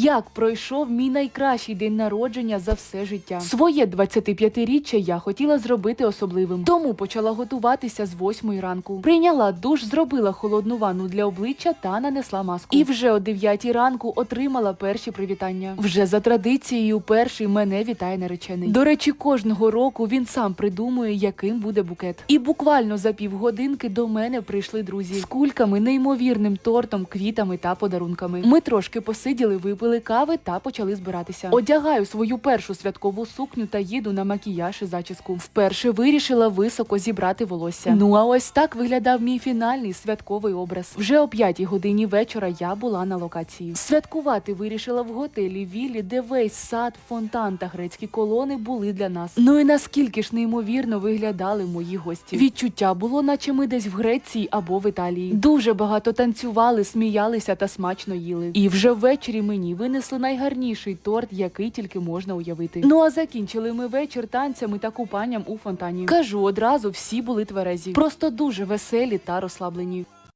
Як пройшов мій найкращий день народження за все життя? Своє 25-річчя я хотіла зробити особливим, тому почала готуватися з 8 ранку. Прийняла душ, зробила холодну ванну для обличчя та нанесла маску. І вже о 9 ранку отримала перші привітання. Вже за традицією, перший мене вітає наречений. До речі, кожного року він сам придумує, яким буде букет. І буквально за півгодинки до мене прийшли друзі з кульками, неймовірним тортом, квітами та подарунками. Ми трошки посиділи, випили кави та почали збиратися. Одягаю свою першу святкову сукню та їду на макіяж і зачіску. Вперше вирішила високо зібрати волосся. Ну а ось так виглядав мій фінальний святковий образ. Вже о п'ятій годині вечора я була на локації. Святкувати вирішила в готелі Віллі, де весь сад, фонтан та грецькі колони були для нас. Ну і наскільки ж неймовірно виглядали мої гості. Відчуття було, наче ми десь в Греції або в Італії. Дуже багато танцювали, сміялися та смачно їли. І вже ввечері мені винесли найгарніший торт, який тільки можна уявити. Ну а закінчили ми вечір танцями та купанням у фонтані. Кажу одразу, всі були тверезі, просто дуже веселі та розслаблені.